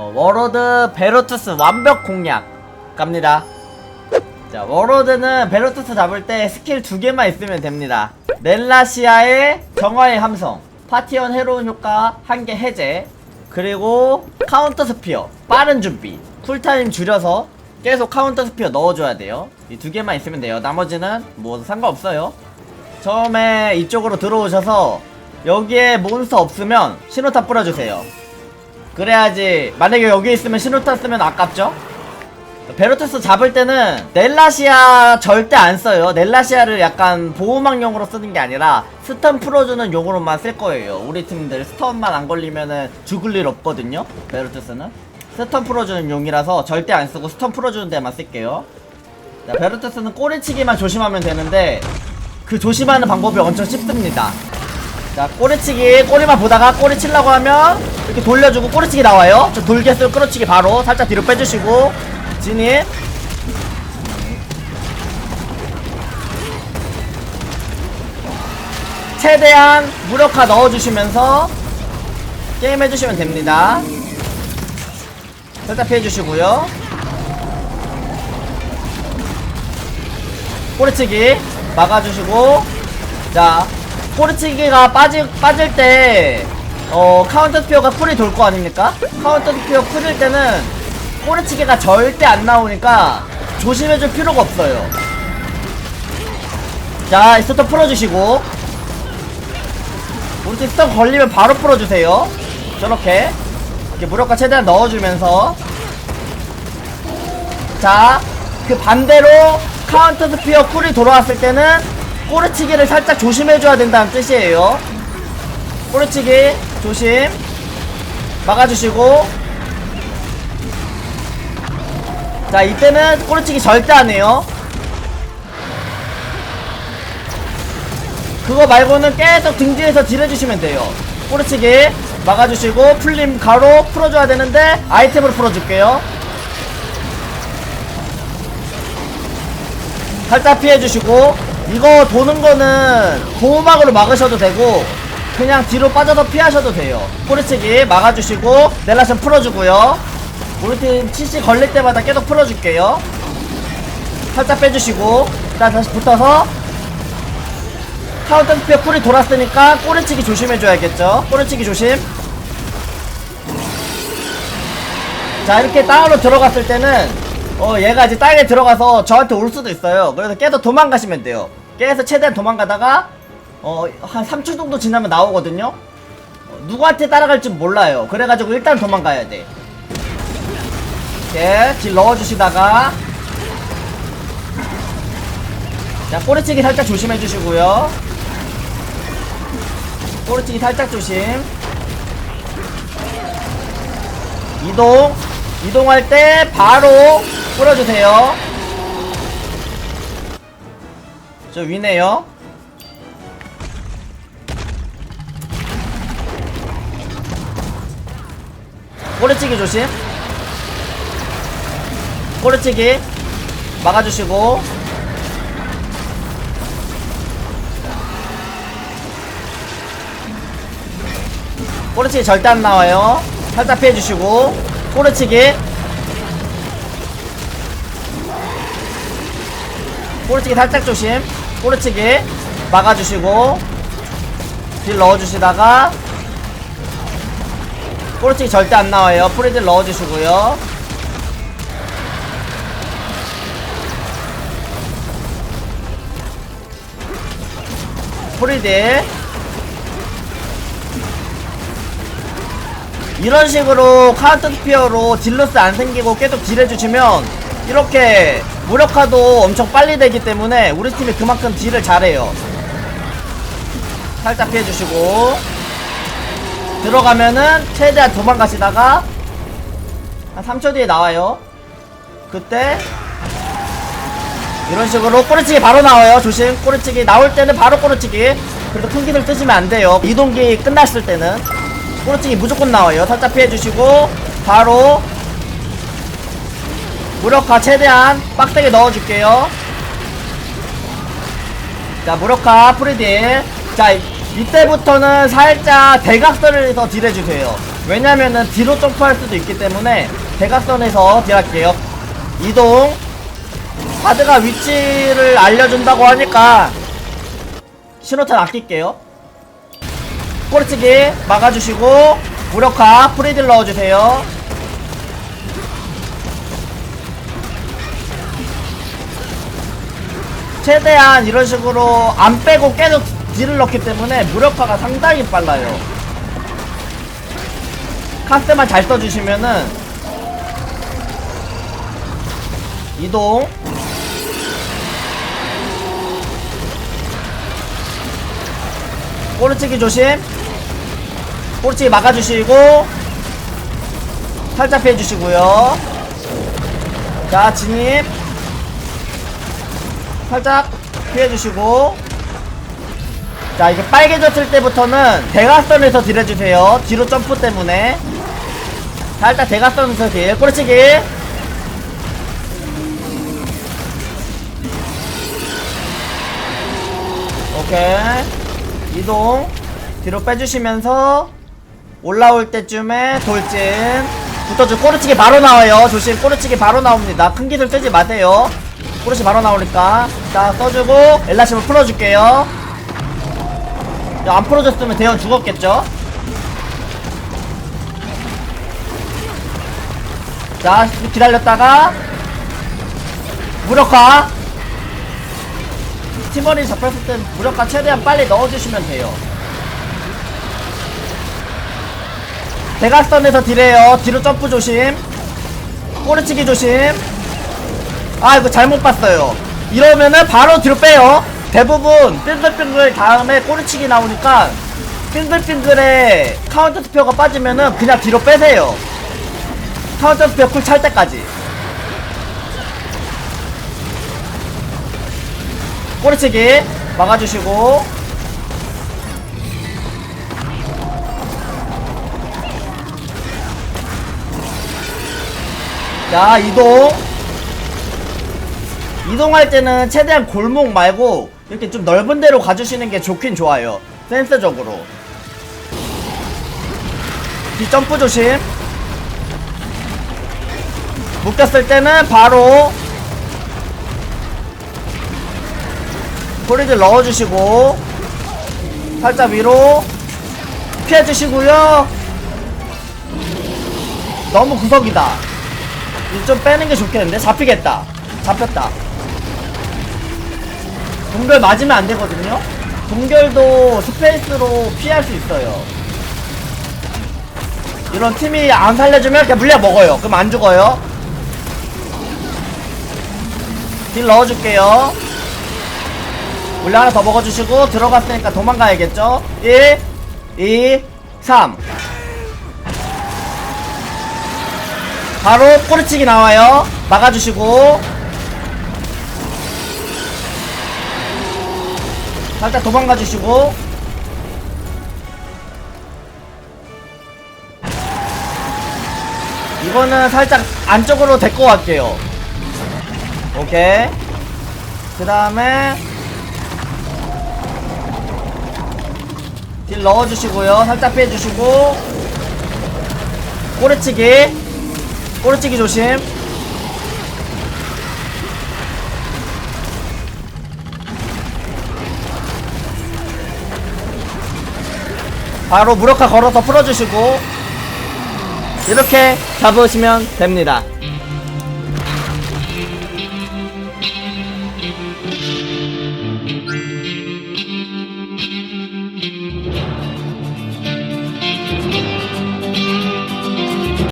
어, 워로드 베로투스 완벽 공략 갑니다. 자, 워로드는 베로투스 잡을 때 스킬 두 개만 있으면 됩니다. 넬라시아의 정화의 함성, 파티원 해로운 효과 한 개 해제, 그리고 카운터 스피어, 빠른 준비, 쿨타임 줄여서 계속 카운터 스피어 넣어줘야 돼요. 이 두 개만 있으면 돼요. 나머지는 뭐 상관없어요. 처음에 이쪽으로 들어오셔서 여기에 몬스터 없으면 신호탄 뿌려주세요. 그래야지 만약에 여기 있으면 신호탄 쓰면 아깝죠? 베로투스 잡을 때는 넬라시아 절대 안 써요. 넬라시아를 약간 보호막용으로 쓰는 게 아니라 스턴 풀어주는 용으로만 쓸 거예요. 우리 팀들 스턴만 안 걸리면은 죽을 일 없거든요. 베로투스는 스턴 풀어주는 용이라서 절대 안 쓰고 스턴 풀어주는 데만 쓸게요. 자, 베로투스는 꼬리치기만 조심하면 되는데 그 조심하는 방법이 엄청 쉽습니다. 자, 꼬리치기, 꼬리만 보다가 꼬리 치려고 하면 이렇게 돌려주고 꼬리치기 나와요. 저 돌개수 끌어치기 바로 살짝 뒤로 빼주시고 진입. 최대한 무력화 넣어주시면서 게임 해주시면 됩니다. 살짝 피해주시고요. 꼬리치기 막아주시고 자 꼬리치기가 빠질 빠질 때 어, 카운터 스피어가 쿨이 돌 거 아닙니까? 카운터 스피어 쿨일 때는 꼬리치기가 절대 안 나오니까 조심해줄 필요가 없어요. 자, 스톱 풀어주시고 우리 팀 스톱 걸리면 바로 풀어주세요. 저렇게 이렇게 무력화 최대한 넣어주면서 자, 그 반대로 카운터 스피어 쿨이 돌아왔을 때는 꼬리치기를 살짝 조심해줘야 된다는 뜻이에요. 꼬리치기 조심. 막아주시고. 자 이때는 꼬리치기 절대 안 해요. 그거 말고는 계속 등 뒤에서 딜해주시면 돼요. 꼬리치기 막아주시고 풀림 가로 풀어줘야 되는데 아이템으로 풀어줄게요. 살짝 피해주시고 이거 도는 거는 보호막으로 막으셔도 되고 그냥 뒤로 빠져서 피하셔도 돼요. 꼬리치기 막아주시고 넬라션 풀어주고요. 우리 팀 CC 걸릴 때마다 계속 풀어줄게요. 살짝 빼주시고 일단 다시 붙어서 카운터 스피어 쿨이 돌았으니까 꼬리치기 조심해줘야겠죠? 꼬리치기 조심. 자 이렇게 땅으로 들어갔을 때는 어 얘가 이제 땅에 들어가서 저한테 올 수도 있어요. 그래서 계속 도망가시면 돼요. 계속 최대한 도망가다가 어 한 3초 정도 지나면 나오거든요? 어, 누구한테 따라갈지 몰라요. 그래가지고 일단 도망가야 돼. 이렇게 딜 넣어주시다가. 자 꼬리치기 살짝 조심해 주시고요. 꼬리치기 살짝 조심. 이동. 이동할 때 바로 뿌려주세요. 저 위네요. 꼬리치기 조심. 꼬리치기 막아주시고. 꼬리치기 절대 안 나와요. 살짝 피해주시고. 꼬리치기 꼬리치기 살짝 조심. 꼬리치기 막아주시고 딜 넣어주시다가 꼬리치기 절대 안 나와요. 프리딜 넣어주시고요. 프리딜. 이런 식으로 카운터 스피어로 딜러스 안 생기고 계속 딜해주시면 이렇게 무력화도 엄청 빨리 되기 때문에 우리 팀이 그만큼 딜을 잘해요. 살짝 피해주시고. 들어가면은 최대한 도망가시다가 한 3초 뒤에 나와요. 그때 이런 식으로 꼬리치기 바로 나와요. 조심. 꼬리치기 나올 때는 바로 꼬리치기. 그래도 큰 기술 뜨시면 안 돼요. 이동기 끝났을 때는 꼬리치기 무조건 나와요. 살짝 피해주시고 바로 무력화 최대한 빡세게 넣어줄게요. 자 무력화 프리딜. 자 이때부터는 살짝 대각선을 해서 딜해주세요. 왜냐면은 뒤로 점프할 수도 있기 때문에 대각선에서 딜할게요. 이동. 카드가 위치를 알려준다고 하니까 신호탄 아낄게요. 꼬리치기 막아주시고 무력화 프리딜 넣어주세요 최대한 이런 식으로 안 빼고 계속 딜을 넣기 때문에 무력화가 상당히 빨라요. 카스만 잘 써주시면은 이동. 꼬리치기 조심. 꼬리치기 막아주시고 살짝 피해주시고요. 자 진입 살짝 피해주시고. 자 이게 빨개졌을 때부터는 대각선에서 딜해주세요. 뒤로 점프 때문에. 살짝 대각선에서 딜. 꼬리치기. 오케이. 이동. 뒤로 빼주시면서 올라올 때쯤에 돌진. 붙어주 꼬리치기 바로 나와요. 조심. 꼬리치기 바로 나옵니다. 큰 기술 쓰지 마세요 꼬리치 바로 나오니까 자 써주고 엘라심을 풀어줄게요. 야, 안 풀어줬으면 대원 죽었겠죠? 자 기다렸다가 무력화. 팀원이 잡혔을 땐 무력화 최대한 빨리 넣어주시면 돼요. 대각선에서 딜해요. 뒤로 점프 조심. 꼬리치기 조심 아 이거 잘못 봤어요. 이러면은 바로 뒤로 빼요. 대부분 빙글빙글 다음에 꼬리치기 나오니까 빙글빙글에 카운터 스피어가 빠지면은 그냥 뒤로 빼세요. 카운터 스피어 쿨 찰 때까지. 꼬리치기 막아주시고. 자 이동 이동할 때는 최대한 골목 말고 이렇게 좀 넓은 데로 가주시는 게 좋긴 좋아요. 센스적으로. 뒤 점프 조심. 묶였을 때는 바로 소리들 넣어주시고 살짝 위로 피해주시고요. 너무 구석이다. 좀 빼는 게 좋겠는데? 잡히겠다. 잡혔다 동결 맞으면 안 되거든요. 동결도 스페이스로 피할 수 있어요. 이런 팀이 안 살려주면 그냥 물려 먹어요. 그럼 안 죽어요. 딜 넣어줄게요. 물량 하나 더 먹어주시고 들어갔으니까 도망가야겠죠? 1 2 3 바로 꼬리치기 나와요. 막아주시고 살짝 도망가 주시고. 이거는 살짝 안쪽으로 데리고 갈게요. 오케이. 그 다음에 딜 넣어주시고요. 살짝 빼주시고. 꼬리치기. 꼬리치기 조심 바로 무력화 걸어서 풀어주시고 이렇게 잡으시면 됩니다